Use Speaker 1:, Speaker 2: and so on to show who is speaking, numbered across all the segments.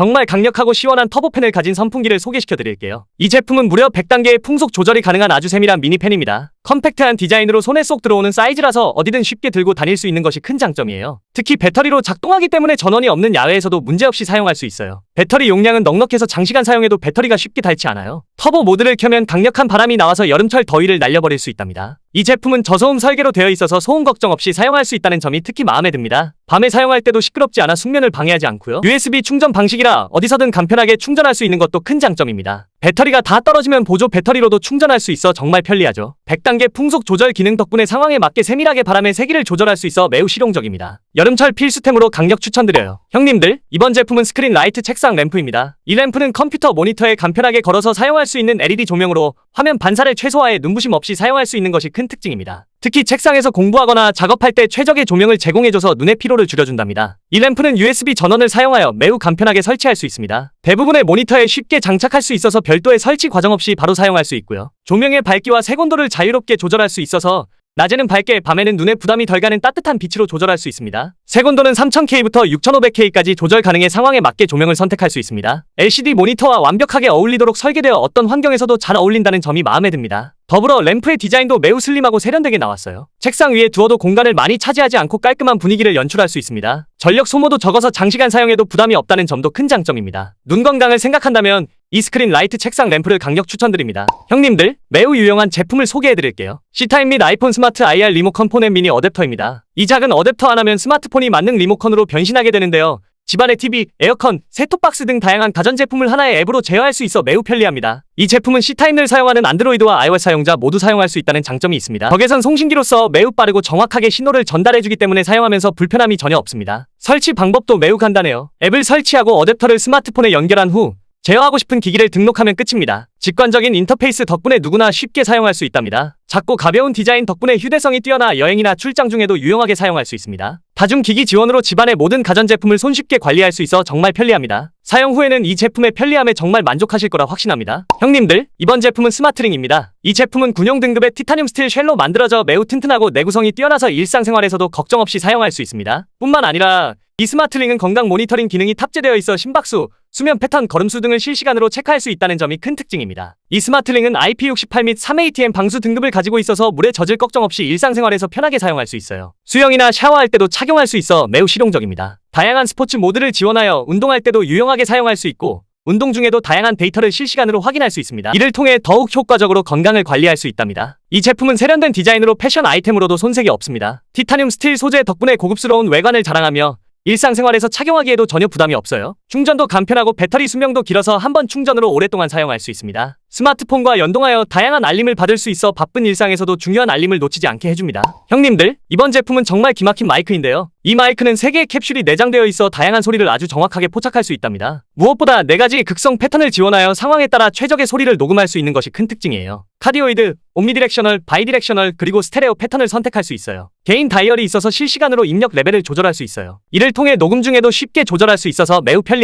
Speaker 1: 정말 강력하고 시원한 터보팬을 가진 선풍기를 소개시켜 드릴게요. 이 제품은 무려 100단계의 풍속 조절이 가능한 아주 세밀한 미니팬입니다. 컴팩트한 디자인으로 손에 쏙 들어오는 사이즈라서 어디든 쉽게 들고 다닐 수 있는 것이 큰 장점이에요. 특히 배터리로 작동하기 때문에 전원이 없는 야외에서도 문제없이 사용할 수 있어요. 배터리 용량은 넉넉해서 장시간 사용해도 배터리가 쉽게 닳지 않아요. 터보 모드를 켜면 강력한 바람이 나와서 여름철 더위를 날려버릴 수 있답니다. 이 제품은 저소음 설계로 되어 있어서 소음 걱정 없이 사용할 수 있다는 점이 특히 마음에 듭니다. 밤에 사용할 때도 시끄럽지 않아 숙면을 방해하지 않고요. USB 충전 방식이라 어디서든 간편하게 충전할 수 있는 것도 큰 장점입니다. 배터리가 다 떨어지면 보조 배터리로도 충전할 수 있어 정말 편리하죠. 100단계 풍속 조절 기능 덕분에 상황에 맞게 세밀하게 바람의 세기를 조절할 수 있어 매우 실용적입니다. 여름철 필수템으로 강력 추천드려요. 형님들, 이번 제품은 스크린 라이트 책상 램프입니다. 이 램프는 컴퓨터 모니터에 간편하게 걸어서 사용할 수 있는 LED 조명으로 화면 반사를 최소화해 눈부심 없이 사용할 수 있는 것이 큰 특징입니다. 특히 책상에서 공부하거나 작업할 때 최적의 조명을 제공해줘서 눈의 피로를 줄여준답니다. 이 램프는 USB 전원을 사용하여 매우 간편하게 설치할 수 있습니다. 대부분의 모니터에 쉽게 장착할 수 있어서 별도의 설치 과정 없이 바로 사용할 수 있고요. 조명의 밝기와 색온도를 자유롭게 조절할 수 있어서 낮에는 밝게 밤에는 눈에 부담이 덜 가는 따뜻한 빛으로 조절할 수 있습니다. 색온도는 3000K부터 6500K까지 조절 가능해 상황에 맞게 조명을 선택할 수 있습니다. LCD 모니터와 완벽하게 어울리도록 설계되어 어떤 환경에서도 잘 어울린다는 점이 마음에 듭니다. 더불어 램프의 디자인도 매우 슬림하고 세련되게 나왔어요. 책상 위에 두어도 공간을 많이 차지하지 않고 깔끔한 분위기를 연출할 수 있습니다. 전력 소모도 적어서 장시간 사용해도 부담이 없다는 점도 큰 장점입니다. 눈 건강을 생각한다면 이 스크린 라이트 책상 램프를 강력 추천드립니다. 형님들, 매우 유용한 제품을 소개해드릴게요. C타입 및 아이폰 스마트 IR 리모컨 폰의 미니 어댑터입니다. 이 작은 어댑터 하나면 스마트폰이 만능 리모컨으로 변신하게 되는데요. 집안의 TV, 에어컨, 셋톱박스 등 다양한 가전제품을 하나의 앱으로 제어할 수 있어 매우 편리합니다. 이 제품은 C타입을 사용하는 안드로이드와 iOS 사용자 모두 사용할 수 있다는 장점이 있습니다. 적외선 송신기로서 매우 빠르고 정확하게 신호를 전달해주기 때문에 사용하면서 불편함이 전혀 없습니다. 설치 방법도 매우 간단해요. 앱을 설치하고 어댑터를 스마트폰에 연결한 후 제어하고 싶은 기기를 등록하면 끝입니다. 직관적인 인터페이스 덕분에 누구나 쉽게 사용할 수 있답니다. 작고 가벼운 디자인 덕분에 휴대성이 뛰어나 여행이나 출장 중에도 유용하게 사용할 수 있습니다. 다중기기 지원으로 집안의 모든 가전제품을 손쉽게 관리할 수 있어 정말 편리합니다. 사용 후에는 이 제품의 편리함에 정말 만족하실 거라 확신합니다. 형님들, 이번 제품은 스마트링입니다. 이 제품은 군용 등급의 티타늄 스틸 쉘로 만들어져 매우 튼튼하고 내구성이 뛰어나서 일상생활에서도 걱정 없이 사용할 수 있습니다. 뿐만 아니라 이 스마트링은 건강 모니터링 기능이 탑재되어 있어 심박수, 수면 패턴, 걸음수 등을 실시간으로 체크할 수 있다는 점이 큰 특징입니다. 이 스마트링은 IP68 및 3ATM 방수 등급을 가지고 있어서 물에 젖을 걱정 없이 일상생활에서 편하게 사용할 수 있어요. 수영이나 샤워할 때도 착용 할 수 있어 매우 실용적입니다. 다양한 스포츠 모드를 지원하여 운동할 때도 유용하게 사용할 수 있고 운동 중에도 다양한 데이터를 실시간으로 확인할 수 있습니다. 이를 통해 더욱 효과적으로 건강을 관리할 수 있답니다. 이 제품은 세련된 디자인으로 패션 아이템으로도 손색이 없습니다. 티타늄 스틸 소재 덕분에 고급스러운 외관을 자랑하며 일상생활에서 착용하기에도 전혀 부담이 없어요. 충전도 간편하고 배터리 수명도 길어서 한 번 충전으로 오랫동안 사용할 수 있습니다. 스마트폰과 연동하여 다양한 알림을 받을 수 있어 바쁜 일상에서도 중요한 알림을 놓치지 않게 해줍니다. 형님들, 이번 제품은 정말 기막힌 마이크인데요. 이 마이크는 3개의 캡슐이 내장되어 있어 다양한 소리를 아주 정확하게 포착할 수 있답니다. 무엇보다 4가지 극성 패턴을 지원하여 상황에 따라 최적의 소리를 녹음할 수 있는 것이 큰 특징이에요. 카디오이드, 옴니디렉셔널, 바이디렉셔널, 그리고 스테레오 패턴을 선택할 수 있어요. 개인 다이얼이 있어서 실시간으로 입력 레벨을 조절할 수 있어요. 이를 통해 녹음 중에도 쉽게 조절할 수 있어서 매우 편리합니다.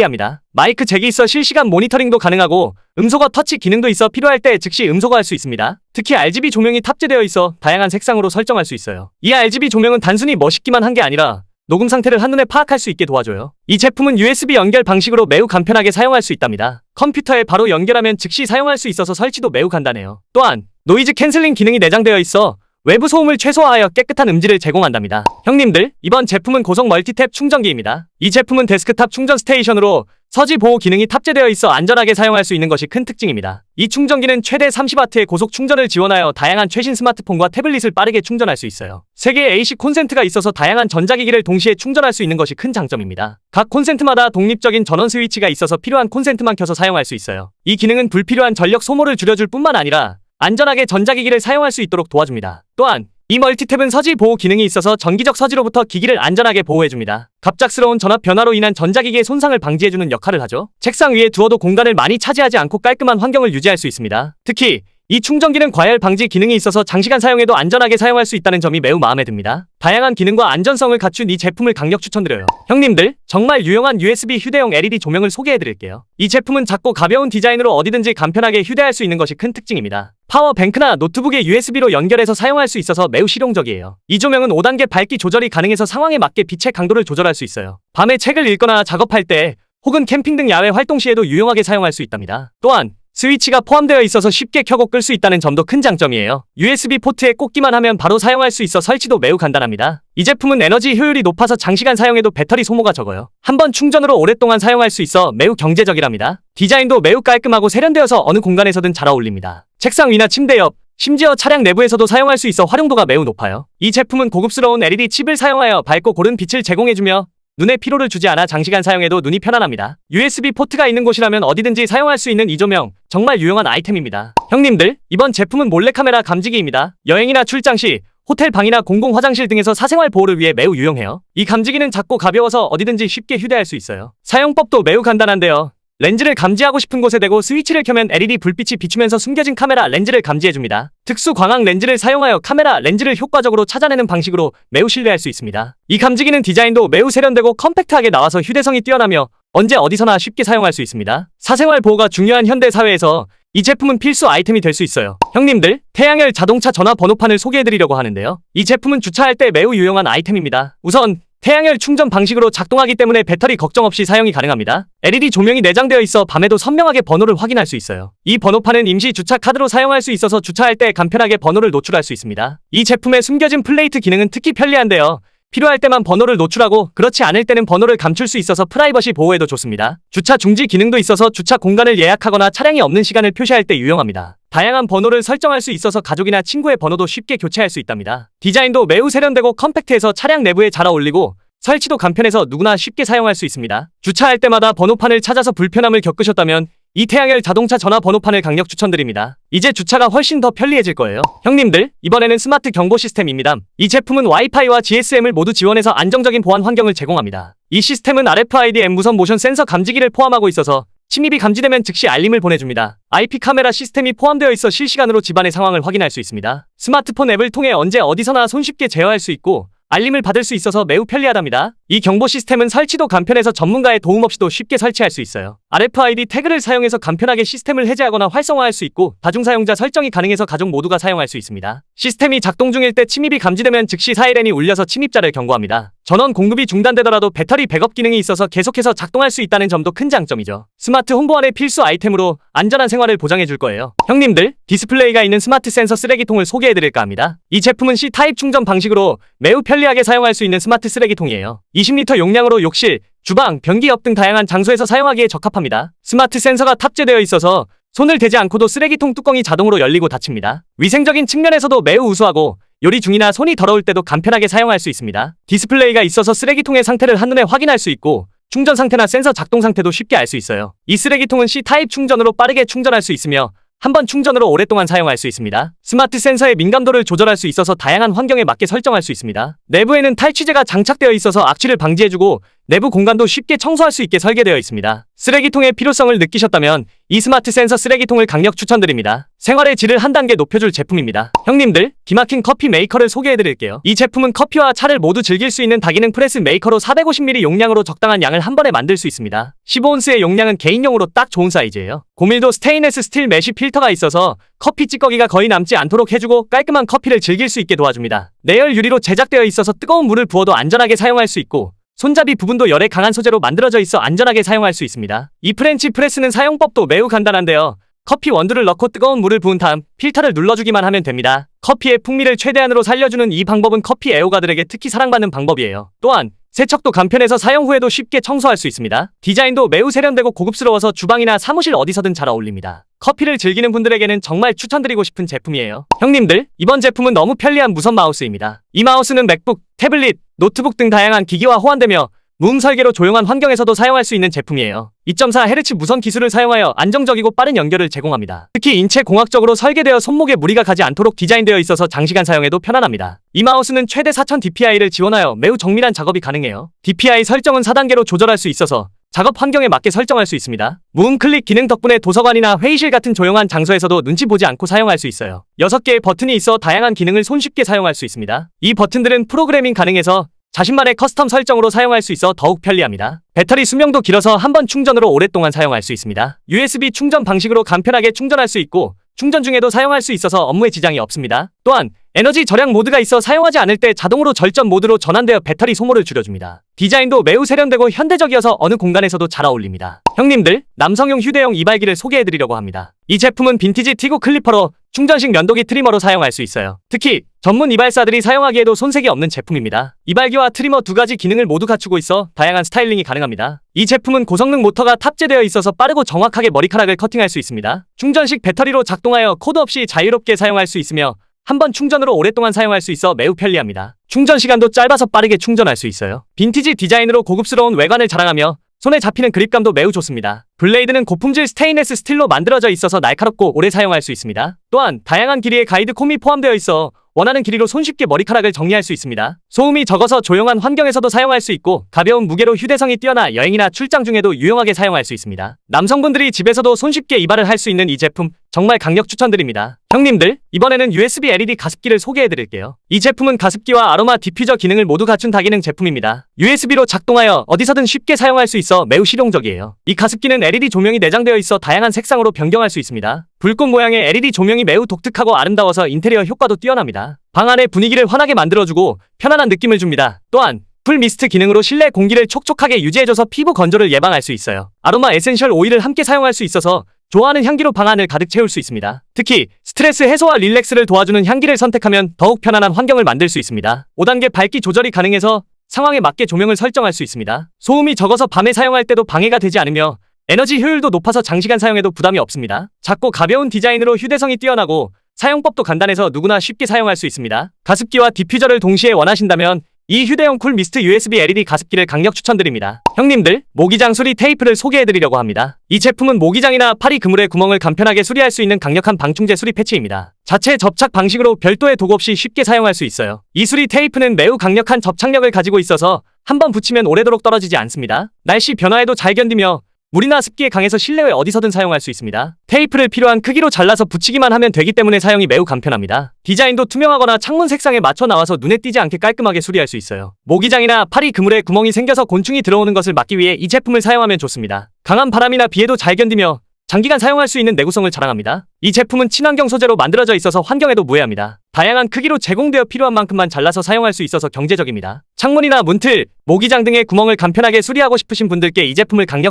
Speaker 1: 마이크 잭이 있어 실시간 모니터링도 가능하고 음소거 터치 기능도 있어 필요할 때 즉시 음소거할 수 있습니다. 특히 RGB 조명이 탑재되어 있어 다양한 색상으로 설정할 수 있어요. 이 RGB 조명은 단순히 멋있기만 한 게 아니라 녹음 상태를 한눈에 파악할 수 있게 도와줘요. 이 제품은 USB 연결 방식으로 매우 간편하게 사용할 수 있답니다. 컴퓨터에 바로 연결하면 즉시 사용할 수 있어서 설치도 매우 간단해요. 또한 노이즈 캔슬링 기능이 내장되어 있어 외부 소음을 최소화하여 깨끗한 음질을 제공한답니다. 형님들, 이번 제품은 고속 멀티탭 충전기입니다. 이 제품은 데스크탑 충전 스테이션으로 서지 보호 기능이 탑재되어 있어 안전하게 사용할 수 있는 것이 큰 특징입니다. 이 충전기는 최대 30W의 고속 충전을 지원하여 다양한 최신 스마트폰과 태블릿을 빠르게 충전할 수 있어요. 3개의 AC 콘센트가 있어서 다양한 전자기기를 동시에 충전할 수 있는 것이 큰 장점입니다. 각 콘센트마다 독립적인 전원 스위치가 있어서 필요한 콘센트만 켜서 사용할 수 있어요. 이 기능은 불필요한 전력 소모를 줄여줄 뿐만 아니라 안전하게 전자기기를 사용할 수 있도록 도와줍니다. 또한 이 멀티탭은 서지 보호 기능이 있어서 전기적 서지로부터 기기를 안전하게 보호해줍니다. 갑작스러운 전압 변화로 인한 전자기기의 손상을 방지해주는 역할을 하죠. 책상 위에 두어도 공간을 많이 차지하지 않고 깔끔한 환경을 유지할 수 있습니다. 특히 이 충전기는 과열 방지 기능이 있어서 장시간 사용해도 안전하게 사용할 수 있다는 점이 매우 마음에 듭니다. 다양한 기능과 안전성을 갖춘 이 제품을 강력 추천드려요. 형님들, 정말 유용한 USB 휴대용 LED 조명을 소개해드릴게요. 이 제품은 작고 가벼운 디자인으로 어디든지 간편하게 휴대할 수 있는 것이 큰 특징입니다. 파워뱅크나 노트북에 USB로 연결해서 사용할 수 있어서 매우 실용적이에요. 이 조명은 5단계 밝기 조절이 가능해서 상황에 맞게 빛의 강도를 조절할 수 있어요. 밤에 책을 읽거나 작업할 때 혹은 캠핑 등 야외 활동 시에도 유용하게 사용할 수 있답니다. 또한 스위치가 포함되어 있어서 쉽게 켜고 끌 수 있다는 점도 큰 장점이에요. USB 포트에 꽂기만 하면 바로 사용할 수 있어 설치도 매우 간단합니다. 이 제품은 에너지 효율이 높아서 장시간 사용해도 배터리 소모가 적어요. 한 번 충전으로 오랫동안 사용할 수 있어 매우 경제적이랍니다. 디자인도 매우 깔끔하고 세련되어서 어느 공간에서든 잘 어울립니다. 책상 위나 침대 옆, 심지어 차량 내부에서도 사용할 수 있어 활용도가 매우 높아요. 이 제품은 고급스러운 LED 칩을 사용하여 밝고 고른 빛을 제공해주며 눈에 피로를 주지 않아 장시간 사용해도 눈이 편안합니다. USB 포트가 있는 곳이라면 어디든지 사용할 수 있는 이 조명 정말 유용한 아이템입니다. 형님들 이번 제품은 몰래카메라 감지기입니다. 여행이나 출장 시 호텔 방이나 공공 화장실 등에서 사생활 보호를 위해 매우 유용해요. 이 감지기는 작고 가벼워서 어디든지 쉽게 휴대할 수 있어요. 사용법도 매우 간단한데요. 렌즈를 감지하고 싶은 곳에 대고 스위치를 켜면 LED 불빛이 비추면서 숨겨진 카메라 렌즈를 감지해줍니다. 특수 광학 렌즈를 사용하여 카메라 렌즈를 효과적으로 찾아내는 방식으로 매우 신뢰할 수 있습니다. 이 감지기는 디자인도 매우 세련되고 컴팩트하게 나와서 휴대성이 뛰어나며 언제 어디서나 쉽게 사용할 수 있습니다. 사생활 보호가 중요한 현대 사회에서 이 제품은 필수 아이템이 될 수 있어요. 형님들, 태양열 자동차 전화 번호판을 소개해드리려고 하는데요. 이 제품은 주차할 때 매우 유용한 아이템입니다. 우선 태양열 충전 방식으로 작동하기 때문에 배터리 걱정 없이 사용이 가능합니다. LED 조명이 내장되어 있어 밤에도 선명하게 번호를 확인할 수 있어요. 이 번호판은 임시 주차 카드로 사용할 수 있어서 주차할 때 간편하게 번호를 노출할 수 있습니다. 이 제품의 숨겨진 플레이트 기능은 특히 편리한데요. 필요할 때만 번호를 노출하고 그렇지 않을 때는 번호를 감출 수 있어서 프라이버시 보호에도 좋습니다. 주차 중지 기능도 있어서 주차 공간을 예약하거나 차량이 없는 시간을 표시할 때 유용합니다. 다양한 번호를 설정할 수 있어서 가족이나 친구의 번호도 쉽게 교체할 수 있답니다. 디자인도 매우 세련되고 컴팩트해서 차량 내부에 잘 어울리고 설치도 간편해서 누구나 쉽게 사용할 수 있습니다. 주차할 때마다 번호판을 찾아서 불편함을 겪으셨다면 이 태양열 자동차 전화 번호판을 강력 추천드립니다. 이제 주차가 훨씬 더 편리해질 거예요. 형님들, 이번에는 스마트 경보 시스템입니다. 이 제품은 와이파이와 GSM을 모두 지원해서 안정적인 보안 환경을 제공합니다. 이 시스템은 RFID M 무선 모션 센서 감지기를 포함하고 있어서 침입이 감지되면 즉시 알림을 보내줍니다. IP 카메라 시스템이 포함되어 있어 실시간으로 집안의 상황을 확인할 수 있습니다. 스마트폰 앱을 통해 언제 어디서나 손쉽게 제어할 수 있고 알림을 받을 수 있어서 매우 편리하답니다. 이 경보 시스템은 설치도 간편해서 전문가의 도움 없이도 쉽게 설치할 수 있어요. RFID 태그를 사용해서 간편하게 시스템을 해제하거나 활성화할 수 있고 다중사용자 설정이 가능해서 가족 모두가 사용할 수 있습니다. 시스템이 작동 중일 때 침입이 감지되면 즉시 사이렌이 울려서 침입자를 경고합니다. 전원 공급이 중단되더라도 배터리 백업 기능이 있어서 계속해서 작동할 수 있다는 점도 큰 장점이죠. 스마트 홈보안의 필수 아이템으로 안전한 생활을 보장해 줄 거예요. 형님들, 디스플레이가 있는 스마트 센서 쓰레기통을 소개해 드릴까 합니다. 이 제품은 C타입 충전 방식으로 매우 편리하게 사용할 수 있는 스마트 쓰레기통이에요. 20리터 용량으로 욕실, 주방, 변기 옆 등 다양한 장소에서 사용하기에 적합합니다. 스마트 센서가 탑재되어 있어서 손을 대지 않고도 쓰레기통 뚜껑이 자동으로 열리고 닫힙니다. 위생적인 측면에서도 매우 우수하고 요리 중이나 손이 더러울 때도 간편하게 사용할 수 있습니다. 디스플레이가 있어서 쓰레기통의 상태를 한눈에 확인할 수 있고 충전 상태나 센서 작동 상태도 쉽게 알 수 있어요. 이 쓰레기통은 C타입 충전으로 빠르게 충전할 수 있으며 한 번 충전으로 오랫동안 사용할 수 있습니다. 스마트 센서의 민감도를 조절할 수 있어서 다양한 환경에 맞게 설정할 수 있습니다. 내부에는 탈취제가 장착되어 있어서 악취를 방지해주고 내부 공간도 쉽게 청소할 수 있게 설계되어 있습니다. 쓰레기통의 필요성을 느끼셨다면 이 스마트 센서 쓰레기통을 강력 추천드립니다. 생활의 질을 한 단계 높여줄 제품입니다. 형님들, 기막힌 커피 메이커를 소개해드릴게요. 이 제품은 커피와 차를 모두 즐길 수 있는 다기능 프레스 메이커로 450ml 용량으로 적당한 양을 한 번에 만들 수 있습니다. 15온스의 용량은 개인용으로 딱 좋은 사이즈예요. 고밀도 스테인레스 스틸 메쉬 필터가 있어서 커피 찌꺼기가 거의 남지 않도록 해주고 깔끔한 커피를 즐길 수 있게 도와줍니다. 내열 유리로 제작되어 있어서 뜨거운 물을 부어도 안전하게 사용할 수 있고 손잡이 부분도 열에 강한 소재로 만들어져 있어 안전하게 사용할 수 있습니다. 이 프렌치 프레스는 사용법도 매우 간단한데요. 커피 원두를 넣고 뜨거운 물을 부은 다음 필터를 눌러주기만 하면 됩니다. 커피의 풍미를 최대한으로 살려주는 이 방법은 커피 애호가들에게 특히 사랑받는 방법이에요. 또한 세척도 간편해서 사용 후에도 쉽게 청소할 수 있습니다. 디자인도 매우 세련되고 고급스러워서 주방이나 사무실 어디서든 잘 어울립니다. 커피를 즐기는 분들에게는 정말 추천드리고 싶은 제품이에요. 형님들, 이번 제품은 너무 편리한 무선 마우스입니다. 이 마우스는 맥북, 태블릿, 노트북 등 다양한 기기와 호환되며 무음 설계로 조용한 환경에서도 사용할 수 있는 제품이에요. 2.4Hz 무선 기술을 사용하여 안정적이고 빠른 연결을 제공합니다. 특히 인체 공학적으로 설계되어 손목에 무리가 가지 않도록 디자인되어 있어서 장시간 사용해도 편안합니다. 이 마우스는 최대 4000 DPI를 지원하여 매우 정밀한 작업이 가능해요. DPI 설정은 4단계로 조절할 수 있어서 작업 환경에 맞게 설정할 수 있습니다. 무음 클릭 기능 덕분에 도서관이나 회의실 같은 조용한 장소에서도 눈치 보지 않고 사용할 수 있어요. 6개의 버튼이 있어 다양한 기능을 손쉽게 사용할 수 있습니다. 이 버튼들은 프로그래밍 가능해서 자신만의 커스텀 설정으로 사용할 수 있어 더욱 편리합니다. 배터리 수명도 길어서 한 번 충전으로 오랫동안 사용할 수 있습니다. USB 충전 방식으로 간편하게 충전할 수 있고 충전 중에도 사용할 수 있어서 업무에 지장이 없습니다. 또한 에너지 절약 모드가 있어 사용하지 않을 때 자동으로 절전 모드로 전환되어 배터리 소모를 줄여줍니다. 디자인도 매우 세련되고 현대적이어서 어느 공간에서도 잘 어울립니다. 형님들, 남성용 휴대용 이발기를 소개해드리려고 합니다. 이 제품은 빈티지 티고 클리퍼로 충전식 면도기 트리머로 사용할 수 있어요. 특히 전문 이발사들이 사용하기에도 손색이 없는 제품입니다. 이발기와 트리머 두 가지 기능을 모두 갖추고 있어 다양한 스타일링이 가능합니다. 이 제품은 고성능 모터가 탑재되어 있어서 빠르고 정확하게 머리카락을 커팅할 수 있습니다. 충전식 배터리로 작동하여 코드 없이 자유롭게 사용할 수 있으며 한번 충전으로 오랫동안 사용할 수 있어 매우 편리합니다. 충전 시간도 짧아서 빠르게 충전할 수 있어요. 빈티지 디자인으로 고급스러운 외관을 자랑하며 손에 잡히는 그립감도 매우 좋습니다. 블레이드는 고품질 스테인레스 스틸로 만들어져 있어서 날카롭고 오래 사용할 수 있습니다. 또한 다양한 길이의 가이드 콤이 포함되어 있어 원하는 길이로 손쉽게 머리카락을 정리할 수 있습니다. 소음이 적어서 조용한 환경에서도 사용할 수 있고 가벼운 무게로 휴대성이 뛰어나 여행이나 출장 중에도 유용하게 사용할 수 있습니다. 남성분들이 집에서도 손쉽게 이발을 할 수 있는 이 제품 정말 강력 추천드립니다. 형님들, 이번에는 USB LED 가습기를 소개해드릴게요. 이 제품은 가습기와 아로마 디퓨저 기능을 모두 갖춘 다기능 제품입니다. USB로 작동하여 어디서든 쉽게 사용할 수 있어 매우 실용적이에요. 이 가습기는 LED 조명이 내장되어 있어 다양한 색상으로 변경할 수 있습니다. 불꽃 모양의 LED 조명이 매우 독특하고 아름다워서 인테리어 효과도 뛰어납니다. 방 안의 분위기를 환하게 만들어주고 편안한 느낌을 줍니다. 또한 풀 미스트 기능으로 실내 공기를 촉촉하게 유지해줘서 피부 건조를 예방할 수 있어요. 아로마 에센셜 오일을 함께 사용할 수 있어서 좋아하는 향기로 방안을 가득 채울 수 있습니다. 특히 스트레스 해소와 릴렉스를 도와주는 향기를 선택하면 더욱 편안한 환경을 만들 수 있습니다. 5단계 밝기 조절이 가능해서 상황에 맞게 조명을 설정할 수 있습니다. 소음이 적어서 밤에 사용할 때도 방해가 되지 않으며 에너지 효율도 높아서 장시간 사용해도 부담이 없습니다. 작고 가벼운 디자인으로 휴대성이 뛰어나고 사용법도 간단해서 누구나 쉽게 사용할 수 있습니다. 가습기와 디퓨저를 동시에 원하신다면 이 휴대용 쿨 미스트 USB LED 가습기를 강력 추천드립니다. 형님들, 모기장 수리 테이프를 소개해드리려고 합니다. 이 제품은 모기장이나 파리 그물의 구멍을 간편하게 수리할 수 있는 강력한 방충제 수리 패치입니다. 자체 접착 방식으로 별도의 도구 없이 쉽게 사용할 수 있어요. 이 수리 테이프는 매우 강력한 접착력을 가지고 있어서 한번 붙이면 오래도록 떨어지지 않습니다. 날씨 변화에도 잘 견디며 물이나 습기에 강해서 실내외 어디서든 사용할 수 있습니다. 테이프를 필요한 크기로 잘라서 붙이기만 하면 되기 때문에 사용이 매우 간편합니다. 디자인도 투명하거나 창문 색상에 맞춰 나와서 눈에 띄지 않게 깔끔하게 수리할 수 있어요. 모기장이나 파리 그물에 구멍이 생겨서 곤충이 들어오는 것을 막기 위해 이 제품을 사용하면 좋습니다. 강한 바람이나 비에도 잘 견디며 장기간 사용할 수 있는 내구성을 자랑합니다. 이 제품은 친환경 소재로 만들어져 있어서 환경에도 무해합니다. 다양한 크기로 제공되어 필요한 만큼만 잘라서 사용할 수 있어서 경제적입니다. 창문이나 문틀, 모기장 등의 구멍을 간편하게 수리하고 싶으신 분들께 이 제품을 강력